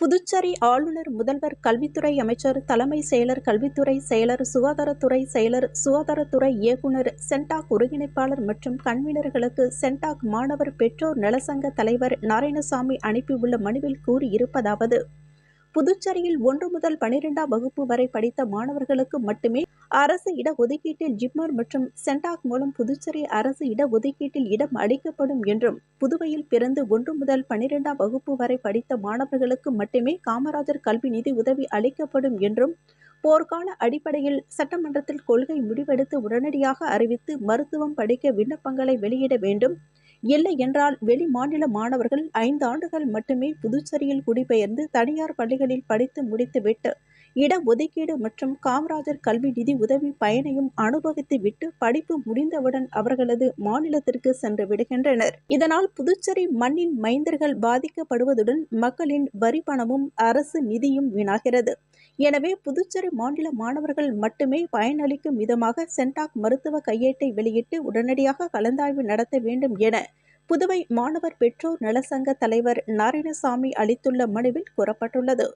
புதுச்சேரி ஆளுநர் முதல்வர் கல்வித்துறை அமைச்சர் தலைமை செயலர் கல்வித்துறை செயலர் சுகாதாரத்துறை செயலர் சுகாதாரத்துறை இயக்குநர் சென்டாக் ஒருங்கிணைப்பாளர் மற்றும் கன்வீனர்களுக்கு சென்டாக் மாணவர் பெற்றோர் நலசங்க தலைவர் நாராயணசாமி அனுப்பியுள்ள மனுவில் கூறியிருப்பதாவது புதுச்சேரியில் ஒன்று முதல் பனிரெண்டாம் வகுப்பு வரை படித்த மாணவர்களுக்கு மட்டுமே அரசு இட ஒதுக்கீட்டில் ஜிப்மர் மற்றும் சென்டாக் மூலம் புதுச்சேரி அரசு இட ஒதுக்கீட்டில் இடம் அளிக்கப்படும் என்றும் புதுவையில் பிறந்து ஒன்று முதல் பனிரெண்டாம் வகுப்பு வரை படித்த மாணவர்களுக்கு மட்டுமே காமராஜர் கல்வி நிதி உதவி அளிக்கப்படும் என்றும் போர்க்கால அடிப்படையில் சட்டமன்றத்தில் கொள்கை முடிவெடுத்து உடனடியாக அறிவித்து மருத்துவம் படிக்க விண்ணப்பங்களை வெளியிட வேண்டும் இல்லை என்றால் வெளி மாநில மாணவர்கள் ஐந்து ஆண்டுகள் மட்டுமே புதுச்சேரியில் குடிபெயர்ந்து தனியார் பள்ளிகளில் படித்து முடித்துவிட்டு இட ஒதுக்கீடு மற்றும் காமராஜர் கல்வி நிதி உதவி பயனையும் அனுபவித்து விட்டு படிப்பு முடிந்தவுடன் அவர்களது மாநிலத்திற்கு சென்று விடுகின்றனர். இதனால் புதுச்சேரி மண்ணின் மைந்தர்கள் பாதிக்கப்படுவதுடன் மக்களின் வரி பணமும் அரசு நிதியும் வீணாகிறது. எனவே புதுச்சேரி மாநில மாணவர்கள் மட்டுமே பயனளிக்கும் விதமாக சென்டாக் மருத்துவ கையேட்டை வெளியிட்டு உடனடியாக கலந்தாய்வு நடத்த வேண்டும் என புதுவை மாணவர் பெற்றோர் நலசங்க தலைவர் நாராயணசாமி அளித்துள்ள மனுவில் கூறப்பட்டுள்ளது.